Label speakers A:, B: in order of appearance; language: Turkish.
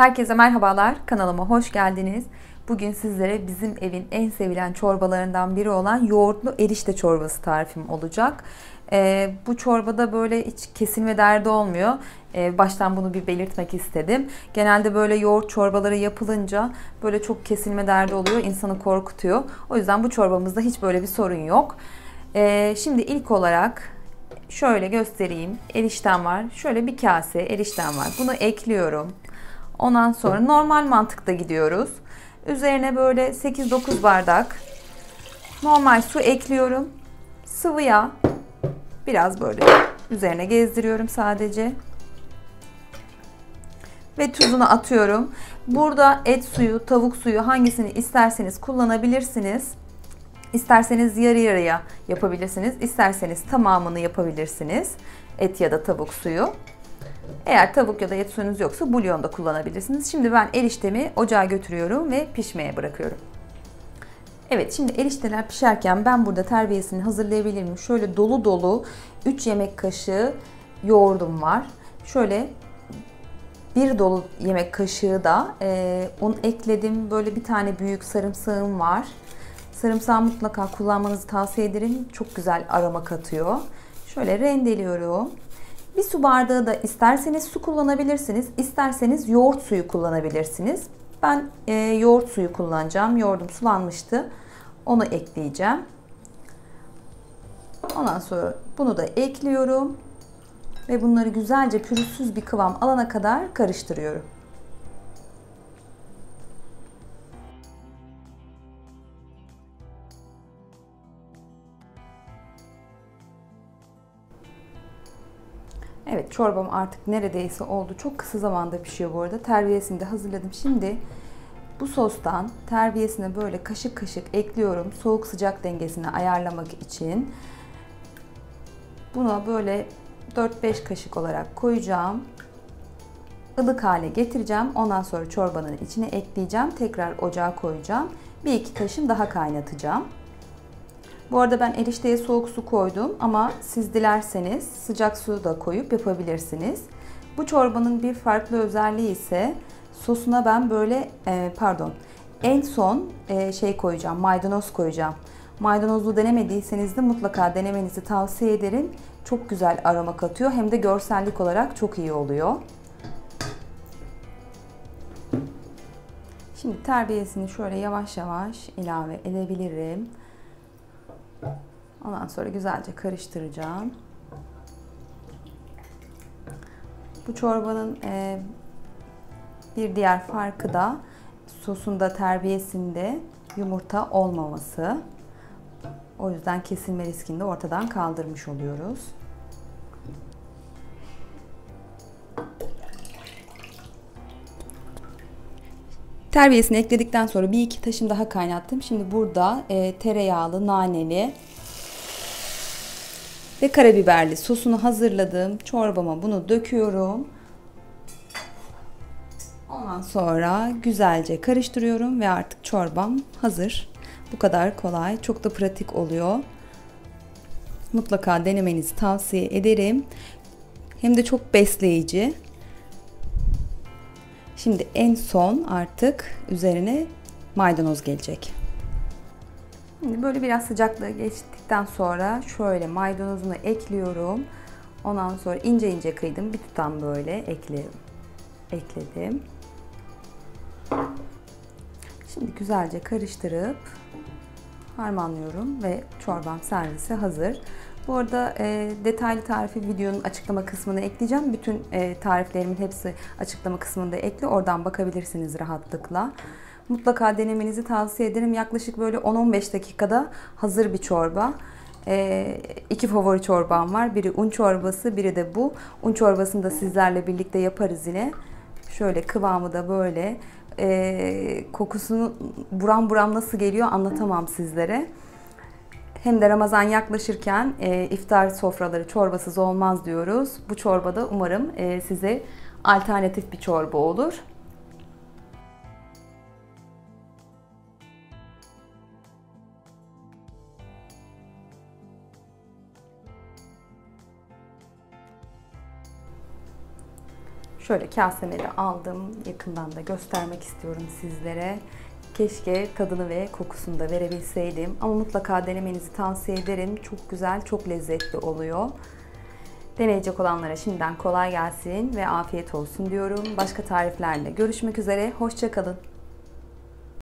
A: Herkese merhabalar. Kanalıma hoş geldiniz. Bugün sizlere bizim evin en sevilen çorbalarından biri olan yoğurtlu erişte çorbası tarifim olacak. Ee, bu çorbada böyle hiç kesilme derdi olmuyor. Ee, baştan bunu bir belirtmek istedim. Genelde böyle yoğurt çorbaları yapılınca böyle çok kesilme derdi oluyor. insanı korkutuyor. O yüzden bu çorbamızda hiç böyle bir sorun yok. Ee, şimdi ilk olarak şöyle göstereyim. Eriştem var. Şöyle bir kase eriştem var. Bunu ekliyorum. Ondan sonra normal mantıkta gidiyoruz. Üzerine böyle 8-9 bardak normal su ekliyorum. Sıvı yağ biraz böyle üzerine gezdiriyorum sadece. Ve tuzunu atıyorum. Burada et suyu, tavuk suyu hangisini isterseniz kullanabilirsiniz. İsterseniz yarı yarıya yapabilirsiniz. İsterseniz tamamını yapabilirsiniz. Et ya da tavuk suyu. Eğer tavuk ya da et suyunuz yoksa bulyon da kullanabilirsiniz. Şimdi ben eriştemi ocağa götürüyorum ve pişmeye bırakıyorum. Evet şimdi erişteler pişerken ben burada terbiyesini hazırlayabilirim. Şöyle dolu dolu 3 yemek kaşığı yoğurdum var. Şöyle bir dolu yemek kaşığı da e, un ekledim. Böyle bir tane büyük sarımsağım var. Sarımsağı mutlaka kullanmanızı tavsiye ederim. Çok güzel aroma katıyor. Şöyle rendeliyorum. Bir su bardağı da isterseniz su kullanabilirsiniz, isterseniz yoğurt suyu kullanabilirsiniz. Ben e, yoğurt suyu kullanacağım. Yoğurdum sulanmıştı. Onu ekleyeceğim. Ondan sonra bunu da ekliyorum. Ve bunları güzelce pürüzsüz bir kıvam alana kadar karıştırıyorum. Evet çorbam artık neredeyse oldu. Çok kısa zamanda pişiyor bu arada. Terbiyesini de hazırladım. Şimdi bu sostan terbiyesine böyle kaşık kaşık ekliyorum. Soğuk sıcak dengesini ayarlamak için. Buna böyle 4-5 kaşık olarak koyacağım. Ilık hale getireceğim. Ondan sonra çorbanın içine ekleyeceğim. Tekrar ocağa koyacağım. Bir iki taşım daha kaynatacağım. Bu arada ben erişteye soğuk su koydum ama siz dilerseniz sıcak su da koyup yapabilirsiniz. Bu çorbanın bir farklı özelliği ise sosuna ben böyle e, pardon en son e, şey koyacağım maydanoz koyacağım. Maydanozlu denemediyseniz de mutlaka denemenizi tavsiye ederim. Çok güzel aroma katıyor hem de görsellik olarak çok iyi oluyor. Şimdi terbiyesini şöyle yavaş yavaş ilave edebilirim. Ondan sonra güzelce karıştıracağım. Bu çorbanın e, bir diğer farkı da sosunda terbiyesinde yumurta olmaması. O yüzden kesilme riskini de ortadan kaldırmış oluyoruz. Terbiyesini ekledikten sonra bir iki taşım daha kaynattım. Şimdi burada e, tereyağlı, naneli ve karabiberli sosunu hazırladım. Çorbama bunu döküyorum. Ondan sonra güzelce karıştırıyorum ve artık çorbam hazır. Bu kadar kolay, çok da pratik oluyor. Mutlaka denemenizi tavsiye ederim. Hem de çok besleyici. Şimdi en son artık üzerine maydanoz gelecek. Şimdi böyle biraz sıcaklığı geçtikten sonra şöyle maydanozunu ekliyorum. Ondan sonra ince ince kıydım. Bir tutam böyle ekle, ekledim. Şimdi güzelce karıştırıp harmanlıyorum ve çorbam servise hazır. Bu arada e, detaylı tarifi videonun açıklama kısmına ekleyeceğim. Bütün e, tariflerimin hepsi açıklama kısmında ekli. Oradan bakabilirsiniz rahatlıkla. Mutlaka denemenizi tavsiye ederim. Yaklaşık böyle 10-15 dakikada hazır bir çorba. E, iki favori çorbam var. Biri un çorbası, biri de bu. Un çorbasını da sizlerle birlikte yaparız yine. Şöyle kıvamı da böyle. E, kokusunu buram buram nasıl geliyor anlatamam sizlere. Hem de Ramazan yaklaşırken e, iftar sofraları çorbasız olmaz diyoruz. Bu çorbada umarım e, size alternatif bir çorba olur. Şöyle kaseme de aldım. Yakından da göstermek istiyorum sizlere. Keşke tadını ve kokusunu da verebilseydim. Ama mutlaka denemenizi tavsiye ederim. Çok güzel, çok lezzetli oluyor. Deneyecek olanlara şimdiden kolay gelsin ve afiyet olsun diyorum. Başka tariflerle görüşmek üzere. Hoşçakalın.